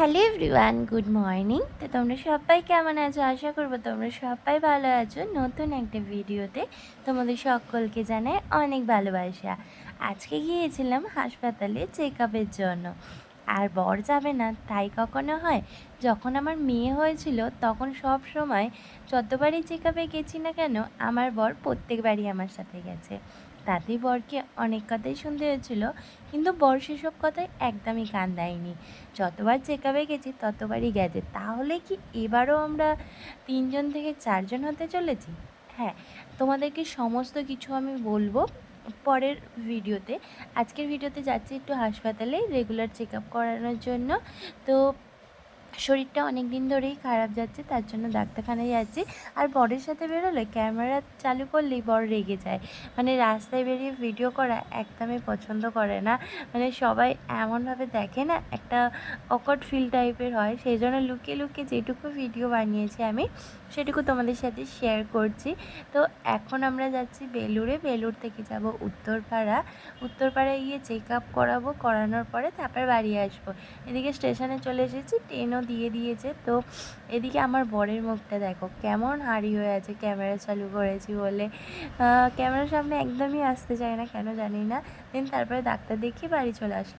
Hello everyone, good morning. তো তোমরা সবাই কেমন আছো? আশা করব তোমরা সবাই ভালো আছো। নতুন একটা ভিডিওতে তোমাদের সকলকে জানাই অনেক ভালোবাসা। আজকে গিয়েছিলাম হাসপাতালে চেক জন্য। আর বর যাবে না, তাই কখনো হয়, যখন আমার মেয়ে হয়েছিল, তখন সব সময় যতবারই চেক আপে গেছি না কেন, আমার বর প্রত্যেকবারই আমার সাথে গেছে। তাতেই বরকে অনেক কথাই শুনতে হয়েছিল, কিন্তু বর সেসব কথায় একদমই কান দেয়নি। যতবার চেক আপে গেছি, ততবারই গেছে। তাহলে কি এবারও আমরা তিনজন থেকে চারজন হতে চলেছি? হ্যাঁ তোমাদেরকে সমস্ত কিছু আমি বলব পরের ভিডিওতে। আজকের ভিডিওতে যাচ্ছি একটু হাসপাতালে রেগুলার চেক আপ করানোর জন্য। তো শরীরটা অনেক দিন ধরেই খারাপ যাচ্ছে, তার জন্য ডাক্তারখানায় যাচ্ছি আর বরের সাথে বেরোলে ক্যামেরা চালু করলেই বর রেগে যায়। মানে রাস্তায় বেরিয়ে ভিডিও করা একদমই পছন্দ করে না। মানে সবাই এমনভাবে দেখে না, একটা অকট ফিল টাইপের হয়। সেই জন্য লুকিয়ে লুকিয়ে যেটুকু ভিডিও বানিয়েছি আমি, সেটুকু তোমাদের সাথে শেয়ার করছি। তো এখন আমরা যাচ্ছি বেলুড়ে। বেলুড় থেকে যাব উত্তরপাড়া। উত্তরপাড়ায় গিয়ে চেক আপ করাবো। করানোর পরে তারপর বাড়ি আসব। এদিকে স্টেশনে চলে এসেছি। ট্রেনও দিয়ে দিয়েছে। তো এদিকে আমার বরের মুখটা দেখো, কেমন হাড়ি হয়ে আছে, ক্যামেরা চালু করেছি বলে। ক্যামেরার সামনে একদমই আসতে চায় না, কেন জানি না। দেন তারপরে ডাক্তার দেখিয়ে বাড়ি চলে আসি